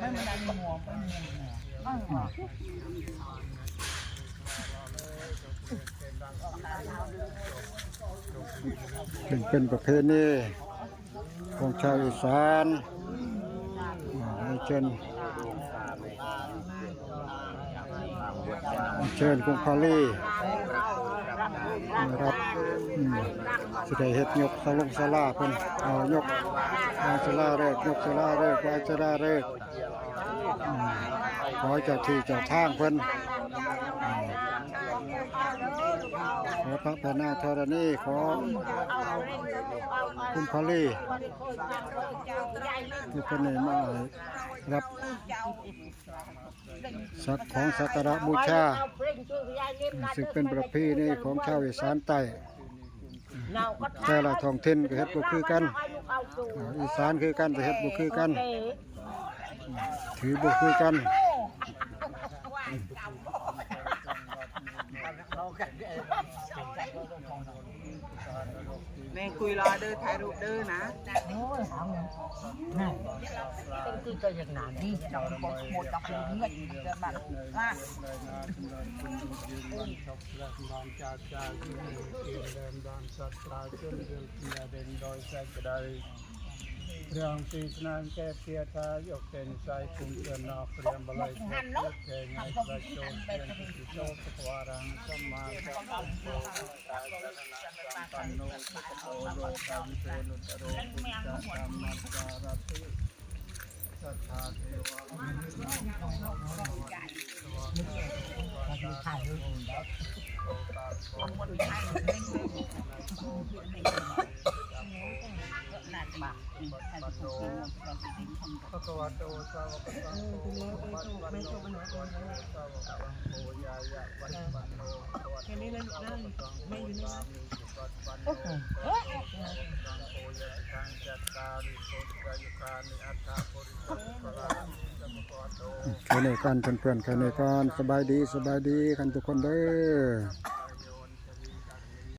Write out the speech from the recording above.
ไม่มันดันหัวมันหัวเป็นเป็นประเพณีของชาวอีสานให้เชิญเชิญกรุงพารี นะครับอืมสิได้เฮ็ดยกสลงสลาเพิ่นเอายกวางสลาเรกยกสลาเรกวางสลาเรกขอจากที่จากทางเพิ่น ขอพระพนาธรณีขอคุณพลีที่คนนี้มารับสักของสักการะบูชาซึ่งเป็นประเพณีของชาวอีสานใต้แต่ละท้องถิ่นก็เฮ็ดบ่คือกันอีสานคือกันแต่เฮ็ดบ่คือกัน ถือบ่คือกัน แม่คุยรอเด้อถ่ายรูปเด้อนะโอ้ยเอานั่นเป็นคือตัวอย่างหนั้นนี่เราหมดหมดดอกเงินเกินมาว่าเเรื่องปีนานแก่เพียทายกเป็นใจคุณเจนอกเรียมบลายเพื่อแก่ไงประโชนเป็นสิโชตวารังสัมมาสัมพุทโธตาสัมปันโนสุขโตโลกังเตนุตโรปุจจธรรมสารติสัทธาเทวะถ่ายรูปแล้วพ ระกวาโตสาวกสังโฆวัดวันโนสาวกสังโฆยายะวัดวันโนแค่นี้เลยนั่งไม่อยู่นี่วัดวันโนสังโฆยะทังจัตตาริโสติกายุคานิอัตถาปุริสัพพะราสัมปะโตแค่นี้กันเพื่อนๆแค่นี้กันสบายดีสบายดีกันทุกคนเด้อ